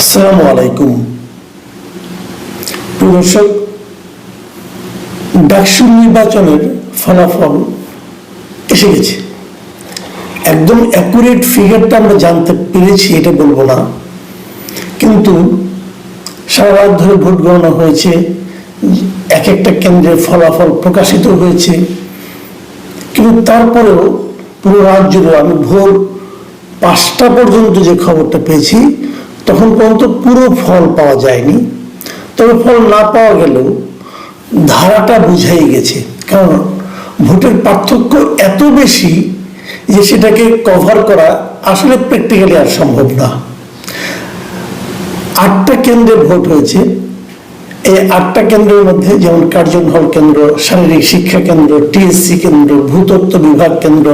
আসসালামু আলাইকুম। দর্শক, ডাকসু নির্বাচনের ফলাফল এসে গেছে। একদম অ্যাকুরেট ফিগারটা আমরা জানতে পেরেছি, এটা বলব না। কিন্তু সারা রাত ধরে ভোট গণনা হয়েছে, এক একটা কেন্দ্রের ফলাফল প্রকাশিত হয়েছে। কিন্তু তারপরেও পুরো রাত জুড়ে আমি ভোর পাঁচটা পর্যন্ত যে খবরটা পেয়েছি তখন পর্যন্ত পুরো ফল পাওয়া যায়নি। তবে ফল না পাওয়া গেলেও ধারাটা বুঝাই গেছে। কারণ ভোটের পার্থক্য এত বেশি যে সেটাকে কভার করা আসলে প্র্যাকটিক্যালি আর সম্ভব না। আটটা কেন্দ্রে ভোট হয়েছে। এই আটটা কেন্দ্রের মধ্যে যেমন কার্জন হল কেন্দ্র, শারীরিক শিক্ষা কেন্দ্র, টিএসসি কেন্দ্র, ভূতত্ত্ব বিভাগ কেন্দ্র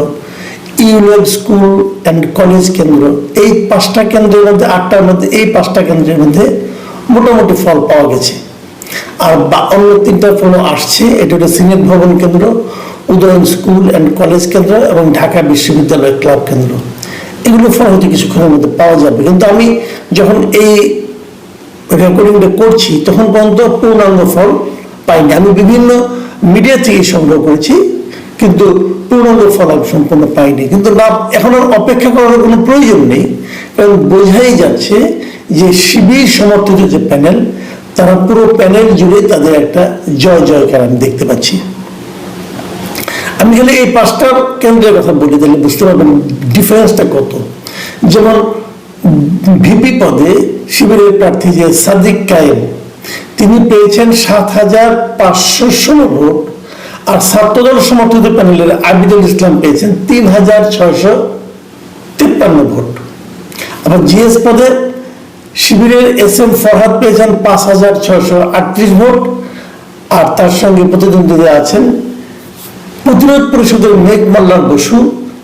ইউনিয়ন, স্কুল অ্যান্ড কলেজ কেন্দ্র। এই পাঁচটা কেন্দ্রের মধ্যে, আটটার মধ্যে, এই পাঁচটা কেন্দ্রের মধ্যে মোটামুটি ফল পাওয়া গেছে। আর বা- অন্য তিনটা ফল আসছে। এটা হলো সিনেট ভবন কেন্দ্র, উদয়ন স্কুল অ্যান্ড কলেজ কেন্দ্র এবং ঢাকা বিশ্ববিদ্যালয় ক্লাব কেন্দ্র। এগুলো ফল হয়তো কিছুক্ষণের মধ্যে পাওয়া যাবে। কিন্তু আমি যখন এই রেকর্ডিংটা করছি, তখন পর্যন্ত পূর্ণাঙ্গ ফল পাইনি। আমি বিভিন্ন মিডিয়া থেকে সংগ্রহ করেছি। কিন্তু পূর্ণাঙ্গ ফল আমি সম্পূর্ণ পাইনি। কিন্তু না এখন আর অপেক্ষা করার কোনো প্রয়োজন নেই, কারণ বোঝাই যাচ্ছে যে শিবির সমর্থিত যে প্যানেল, তারা পুরো প্যানেল জুড়ে তাদের একটা জয় জয়কার আমি দেখতে পাচ্ছি। আমি খালি এই পাঁচটার কেন্দ্রের কথা বলি, তাহলে বুঝতে পারবেন ডিফারেন্সটা কত। যেমন ভিপি পদে শিবিরের প্রার্থী যে সাদিক কায়েম, তিনি পেয়েছেন সাত হাজার পাঁচশো ষোলো ভোট। আর ছাত্রদল সমর্থিত প্যানেলের আবিদুল ইসলাম পেয়েছেন তিন হাজার ছয়শো তিপ্পান্ন ভোট। আবার জিএস পদে শিবিরের এস এম ফরহাদ পেয়েছেন পাঁচ হাজার ছয়শো আটত্রিশ ভোট আর তার সঙ্গে প্রতিদ্বন্দ্বীরা আছেন প্রতিরোধ পরিষদের মেঘ মাল্লার বসু,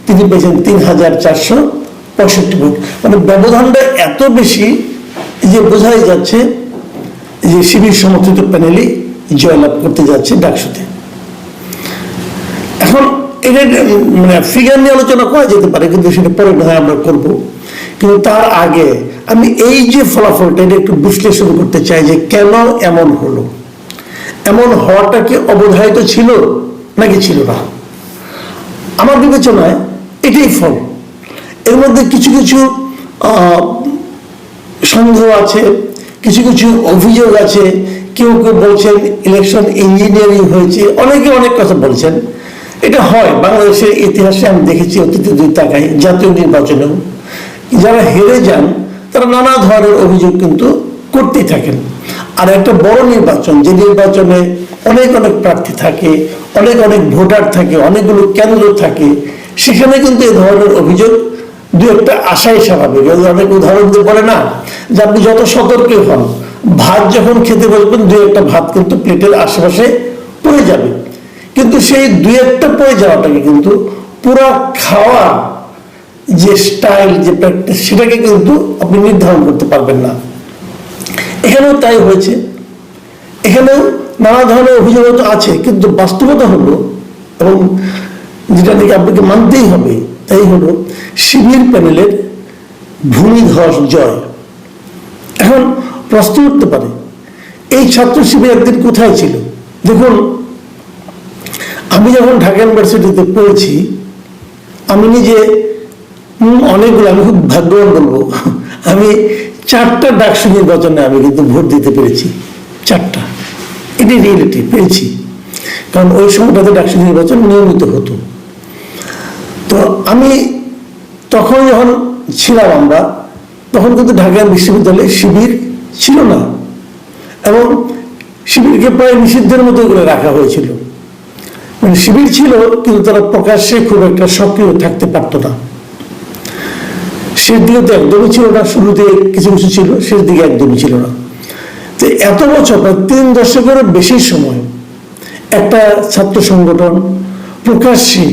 তিনি পেয়েছেন তিন হাজার চারশো পঁয়ষট্টি ভোট। মানে ব্যবধানটা এত বেশি যে বোঝাই যাচ্ছে যে শিবির সমর্থিত প্যানেলই জয়লাভ করতে যাচ্ছে ডাকসুতে। এটা মানে ফিগার নিয়ে আলোচনা করা যেতে পারে, কিন্তু সেটা পরে নয় আমরা করব। কিন্তু তার আগে আমি এই যে ফলাফলটা, এটা একটু বিশ্লেষণ করতে চাই যে কেন এমন হলো। এমন হওয়াটা কি অবধারিত ছিল নাকি ছিল না? আমার বিবেচনায় এটাই ফল। এর মধ্যে কিছু কিছু সন্দেহ আছে, কিছু কিছু অভিযোগ আছে। কেউ কেউ বলছেন ইলেকশন ইঞ্জিনিয়ারিং হয়েছে, অনেকে অনেক কথা বলছেন। এটা হয়, বাংলাদেশের ইতিহাসে আমি দেখেছি অতীতে দুই তাকাই জাতীয় নির্বাচনেও। যারা হেরে যান, তারা নানা ধরনের অভিযোগ কিন্তু করতেই থাকেন। আর একটা বড় নির্বাচন, যে নির্বাচনে অনেক অনেক প্রার্থী থাকে, অনেক অনেক ভোটার থাকে, অনেকগুলো কেন্দ্র থাকে, সেখানে কিন্তু এই ধরনের অভিযোগ দু একটা আশাই স্বাভাবিক। অনেক উদাহরণ দিয়ে বলে না যে আপনি যত সতর্কই হন, ভাত যখন খেতে বসবেন, দু একটা ভাত কিন্তু প্লেটের আশেপাশে পড়ে যাবে। কিন্তু সেই দুই একটা পড়ে যাওয়াটাকে কিন্তু পুরো খাওয়া যে স্টাইল যে প্র্যাকটিস সেটাকে কিন্তু আপনি নির্ধারণ করতে পারবেন না। এখানেও তাই হয়েছে। এখানেও নানা ধরনের অভিযোগ আছে, কিন্তু বাস্তবতা হলো, এবং যেটা থেকে আপনাকে মানতেই হবে, তাই হলো শিবির প্যানেলের ভূমিধস জয়। এখন প্রশ্ন উঠতে পারে, এই ছাত্র শিবির একদিন কোথায় ছিল? দেখুন আমি যখন ঢাকা ইউনিভার্সিটিতে পড়েছি, আমি নিজে অনেকগুলো, আমি খুব ভাগ্যবান বলব, আমি চারটা ডাকসু নির্বাচনে আমি কিন্তু ভোট দিতে পেরেছি, চারটা। এটি রিয়েলিটি পেয়েছি। কারণ ওই সময়টাতে ডাকসু নির্বাচন নিয়মিত হতো। তো আমি তখন যখন ছিলাম আমরা, তখন কিন্তু ঢাকা বিশ্ববিদ্যালয়ে শিবির ছিল না। এবং শিবিরকে প্রায় নিষিদ্ধের মতো করে রাখা হয়েছিল। মানে শিবির ছিল, কিন্তু তারা প্রকাশ্যে খুব একটা সক্রিয় থাকতে পারতো না। শেষ দিকে তো একদমই ছিল না, শুরুতে কিছু কিছু ছিল শেষ দিকে একদমই ছিল না। তো এত বছর, প্রায় তিন দশকেরও বেশি সময়, একটা ছাত্র সংগঠন প্রকাশ্যে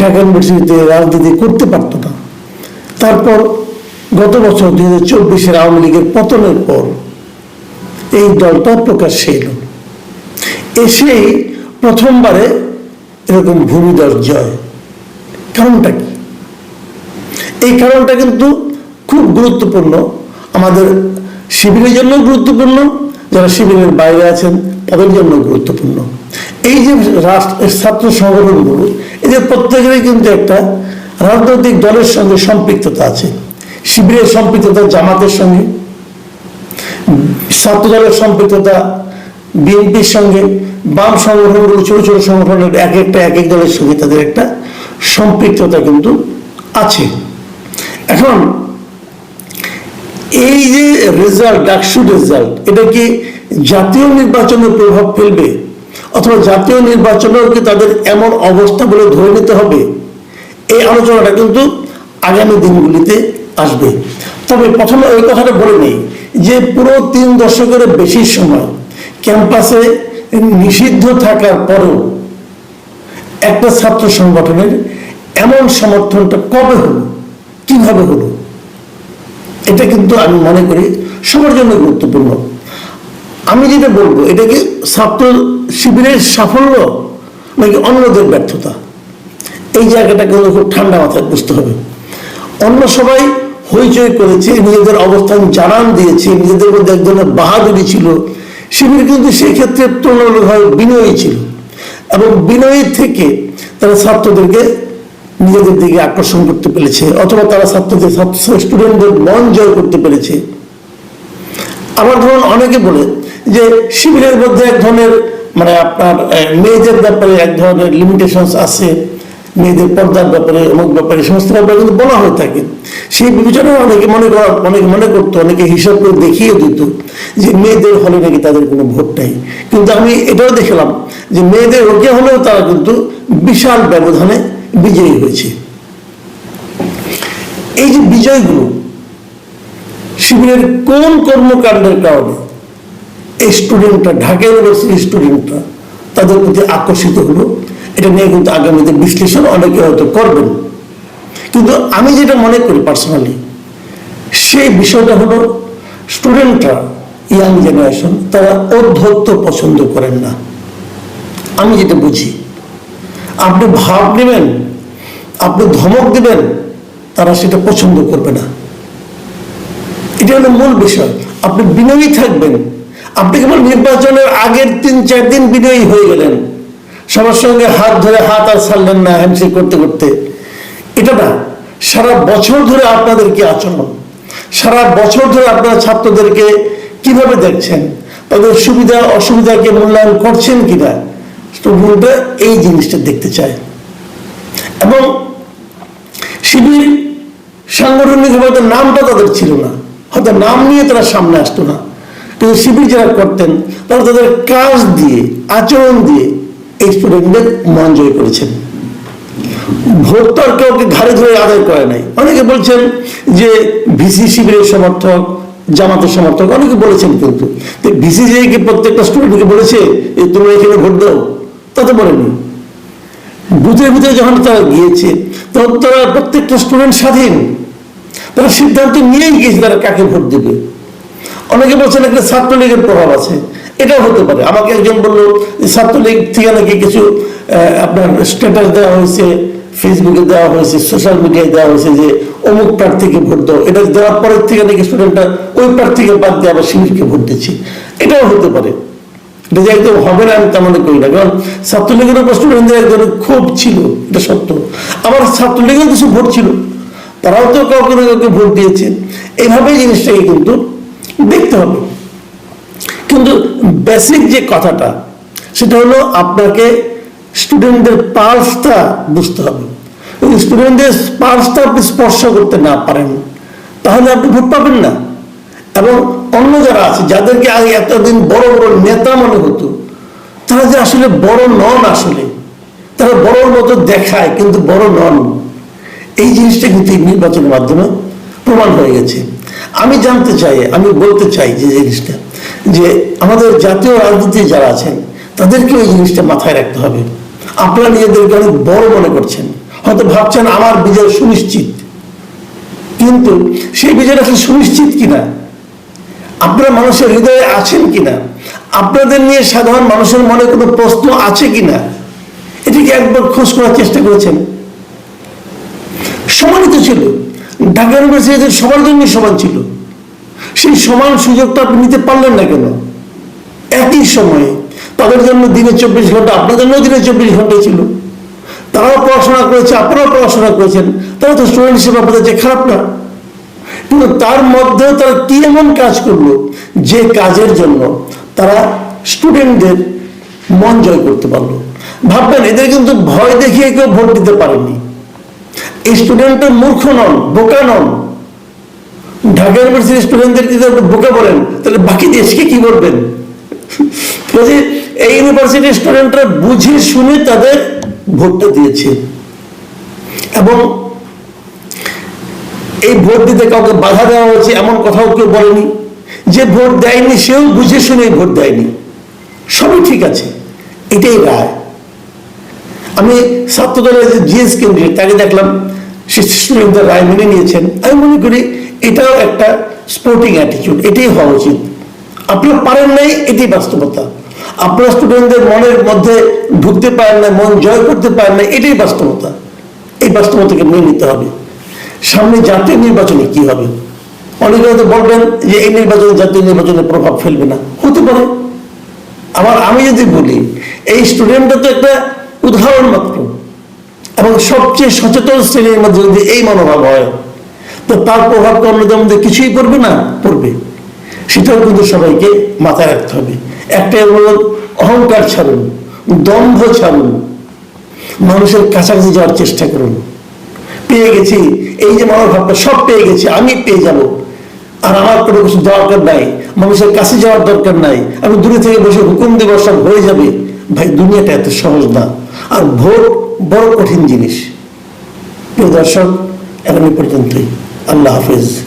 ঢাকা ইউনিভার্সিটিতে রাজনীতি করতে পারতো না। তারপর গত বছর দুই হাজার চব্বিশের আওয়ামী লীগের পতনের পর এই দলটা প্রকাশ্যে এলো। এসেই প্রথমবারে এরকম ভূমিদর জয়। কারণটা কি? এই কারণটা কিন্তু খুব গুরুত্বপূর্ণ। আমাদের শিবিরের জন্য গুরুত্বপূর্ণ, যারা শিবিরের বাইরে আছেন, তাদের জন্য গুরুত্বপূর্ণ। এই যে রাষ্ট্র ছাত্র সংগঠনগুলো এদের প্রত্যেকেরই কিন্তু একটা রাজনৈতিক দলের সঙ্গে সম্পৃক্ততা আছে। শিবিরের সম্পৃক্ততা, জামাতের সঙ্গে, ছাত্র দলের সম্পৃক্ততা, বিএনপির সঙ্গে বাম সংগঠনগুলো, ছোট ছোট সংগঠনের এক একটা, এক এক দলের সঙ্গে তাদের একটা সম্পৃক্ততা কিন্তু আছে। এখন, এই যে রেজাল্ট ডাকসু রেজাল্ট এটা কি জাতীয় নির্বাচনে প্রভাব ফেলবে? অথবা জাতীয় নির্বাচনেও কি তাদের এমন অবস্থা বলে ধরে নিতে হবে? এই আলোচনাটা কিন্তু আগামী দিনগুলিতে আসবে। তবে প্রথমে ওই কথাটা বলে নেই যে পুরো তিন দশকের বেশি সময় ক্যাম্পাসে নিষিদ্ধ থাকার পরেও একটা ছাত্র সংগঠনের এমন সমর্থনটা কবে হলো? কীভাবে হলো? এটা কিন্তু আমি মনে করি সবার জন্য গুরুত্বপূর্ণ। আমি যেটা বলব, এটা কি ছাত্র শিবিরের সাফল্য নাকি অন্যদের ব্যর্থতা? এই জায়গাটা কিন্তু খুব ঠান্ডা মাথায় বুঝতে হবে। অন্য সবাই হইচই করেছে, নিজেদের অবস্থান জানান দিয়েছে, নিজেদের মধ্যে এক ধরনের বাহাদুরি ছিল। শিবির কিন্তু সেই ক্ষেত্রে তুলনামূলকভাবে বিনয়ী ছিল। এবং বিনয়ী থেকে তারা ছাত্রদেরকে নিজেদের দিকে আকর্ষণ করতে পেরেছে, অথবা তারা ছাত্রদের ছাত্র স্টুডেন্টদের মন জয় করতে পেরেছে। আবার ধরুন অনেকে বলে যে শিবিরের মধ্যে এক ধরনের মানে আপনার মেয়েদের ব্যাপারে এক ধরনের লিমিটেশনস আছে মেয়েদের পর্দার ব্যাপারে অমুক ব্যাপারে সমস্ত ব্যাপারে কিন্তু বলা হয়ে থাকে। সেই বিবেচনায় অনেকে মনে করা, অনেকে মনে করতো, অনেকে হিসাব করে দেখিয়ে দিত যে মেয়েদের হলে নাকি তাদের কোনো ভোট নাই। কিন্তু আমি এটাও দেখলাম যে মেয়েদের রোগে হলেও তারা কিন্তু বিশাল ব্যবধানে বিজয়ী হয়েছে। এই যে বিজয়গুলো, শিবিরের কোন কর্মকাণ্ডের কারণে এই স্টুডেন্টরা ঢাকা ইউনিভার্সিটির স্টুডেন্টরা তাদের প্রতি আকর্ষিত হলো? এটা নিয়ে কিন্তু আগামীতে বিশ্লেষণ অনেকে হয়তো করবেন। কিন্তু আমি যেটা মনে করি পার্সোনালি সেই বিষয়টা হলো স্টুডেন্টরা ইয়াং জেনারেশন তারা অধ্যত্ত পছন্দ করেন না। আমি যেটা বুঝি, আপনি ভাব নেবেন, আপনি ধমক দেবেন, তারা সেটা পছন্দ করবে না। এটা হলো মূল বিষয়। আপনি বিনয়ী থাকবেন। আপনি কেবল নির্বাচনের আগের তিন চার দিন বিনয়ী হয়ে গেলেন। সবার সঙ্গে হাত ধরে হাত আর ছাড়লেন না হ্যান্ডশেক করতে করতে। এটা না, সারা বছর ধরে আপনাদের কি আচরণ, সারা বছর ধরে আপনারা ছাত্রদেরকে কীভাবে দেখছেন, তাদের সুবিধা, অসুবিধাকে মূল্যায়ন করছেন কিনা স্টুডেন্টরা এই জিনিসটা দেখতে চায় এবং শিবির সাংগঠনিক হয়তো নামটা তাদের ছিল না, হয়তো নাম নিয়ে তারা সামনে আসতো না। কিন্তু শিবির যারা করতেন, তারা তাদের কাজ দিয়ে, আচরণ দিয়ে এই স্টুডেন্টদের মন জয় করেছেন। ভোট তো আর কাউকে ঘাড়ে ধরে আদায় করে নাই। অনেকে বলছেন যে ভিসি শিবিরের সমর্থক, জামাতের সমর্থক, অনেকে বলেছেন কিন্তু। ভিসি যে কি প্রত্যেকটা স্টুডেন্টকে বলেছে যে তোমরা এখানে ভোট দাও? তা তো বলেনি। বুথে বুথে যখন তারা গিয়েছে, তখন তারা প্রত্যেকটা স্টুডেন্ট স্বাধীন। তারা সিদ্ধান্ত নিয়েই গিয়েছে তারা কাকে ভোট দেবে। অনেকে বলছেন একটা ছাত্রলীগের প্রভাব আছে। এটাও হতে পারে। আমাকে একজন বলল, ছাত্রলীগ থেকে নাকি কিছু আপনার স্ট্যাটাস দেওয়া হয়েছে ফেসবুকে দেওয়া হয়েছে সোশ্যাল মিডিয়ায় দেওয়া হয়েছে যে অমুক প্রার্থীকে ভোট দাও। এটা দেওয়ার পরের থেকে নাকি স্টুডেন্টরা ওই প্রার্থীকে বাদ দিয়ে আবার শিবিরকে ভোট দিচ্ছে। এটাও হতে পারে। এটা যে একদম হবে না, আমি তেমন করি না। কারণ ছাত্রলীগের উপর স্টুডেন্টদের এক ধরনের ক্ষোভ ছিল, এটা সত্য। আবার ছাত্রলীগের কিছু ভোট ছিল। তারাও তো কাউকে না কাউকে ভোট দিয়েছে। এইভাবেই জিনিসটাকে কিন্তু দেখতে হবে। কিন্তু বেসিক যে কথাটা, সেটা হলো আপনাকে স্টুডেন্টদের পালসটা বুঝতে হবে। স্টুডেন্টদের পালসটা আপনি স্পর্শ করতে না পারেন, তাহলে আপনি ভোট পাবেন না। এবং অন্য যারা আছে, যাদেরকে আগে এতদিন বড় বড় নেতা মনে হতো, তারা যে আসলে বড় নন আসলে, তারা বড় মতো দেখায় কিন্তু বড় নন। এই জিনিসটা কিন্তু এই নির্বাচনের মাধ্যমে প্রমাণ হয়ে গেছে। আমি জানতে চাই, আমি বলতে চাই যে জিনিসটা যে আমাদের জাতীয় রাজনীতি যারা আছেন, তাদেরকে এই জিনিসটা মাথায় রাখতে হবে। আপনারা নিজেদেরকে অনেক বড় মনে করছেন। হয়তো ভাবছেন আমার বিজয় সুনিশ্চিত। কিন্তু সেই বিজয়টা আসলে সুনিশ্চিত কিনা? আপনারা মানুষের হৃদয়ে আছেন কিনা? আপনাদের নিয়ে সাধারণ মানুষের মনে কোনো প্রশ্ন আছে কিনা? এটিকে একবার খোঁজ করার চেষ্টা করেছেন। সমানিত ছিল, ঢাকা ইউনিভার্সিটি সবার জন্য সমান ছিল। সেই সমান সুযোগটা আপনি নিতে পারলেন না কেন? একই সময়ে তাদের জন্য দিনে চব্বিশ ঘণ্টা আপনার জন্য দিনে চব্বিশ ঘণ্টা ছিল। তারাও পড়াশোনা করেছে, আপনারাও পড়াশোনা করেছেন। তারা তো স্টুডেন্ট হিসেবে আপনাদের যে খারাপ না। কিন্তু তার মধ্যেও তারা কি এমন কাজ করল? যে কাজের জন্য তারা স্টুডেন্টদের মন জয় করতে পারল। ভাববেন, এদের কিন্তু ভয় দেখিয়ে কেউ ভোট দিতে পারেনি। এই স্টুডেন্টের মূর্খ নন, বোকা নন। ঢাকা ইউনিভার্সিটির স্টুডেন্টদের যদি আপনি বোকা বলেন, তাহলে বাকি দেশকে কি বলবেন? এই ইউনিভার্সিটির স্টুডেন্টরা বুঝে শুনে তাদের ভোটটা দিয়েছে। এবং এই ভোট দিতে কাউকে বাধা দেওয়া হয়েছে, এমন কথাও কেউ বলেনি। যে ভোট দেয়নি, সেও বুঝে শুনে ভোট দেয়নি। সবই ঠিক আছে। এটাই রায়। আমি ছাত্র দলের যে জিএস কেন্দ্রে তাকে দেখলাম। স্টুডেন্টদের রায় মেনে নিয়েছেন। আমি মনে করি এটাও একটা স্পোর্টিং অ্যাটিটিউড এটাই হওয়া উচিত। আপনারা পারেন নাই, এটাই বাস্তবতা। আপনারা স্টুডেন্টদের মনের মধ্যে ঢুকতে পারেন না মন জয় করতে পারেন না এটাই বাস্তবতা। এই বাস্তবতাকে মেনে নিতে হবে। সামনে জাতীয় নির্বাচনে কি হবে? অনেকে হয়তো বলবেন যে এই নির্বাচনে, জাতীয় নির্বাচনে প্রভাব ফেলবে না। হতে পারে। আবার আমি যদি বলি, এই স্টুডেন্টটা তো একটা উদাহরণ মাত্র। এবং সবচেয়ে সচেতন শ্রেণির মধ্যে যদি এই মনোভাব হয়, তো তার প্রভাব অন্যদের মধ্যে কিছুই পড়বে না, পড়বে। সেটাও কিন্তু সবাইকে মাথায় রাখতে হবে। একটা অনুরোধ অহংকার ছাড়ুন দম্ভ ছাড়ুন, মানুষের কাছাকাছি যাওয়ার চেষ্টা করুন। পেয়ে গেছি, এই যে মনোভাবটা সব পেয়ে গেছি, আমি পেয়ে যাব। আর আমার কোনো কিছু দরকার নাই, মানুষের কাছে যাওয়ার দরকার নাই, আমি দূরে থেকে বসে হুকুম দেব সব হয়ে যাবে। ভাই, দুনিয়াটা এত সহজ না। আর ভোট বড় কঠিন জিনিস। প্রিয় দর্শক এখন পর্যন্তই। আল্লাহ হাফিজ।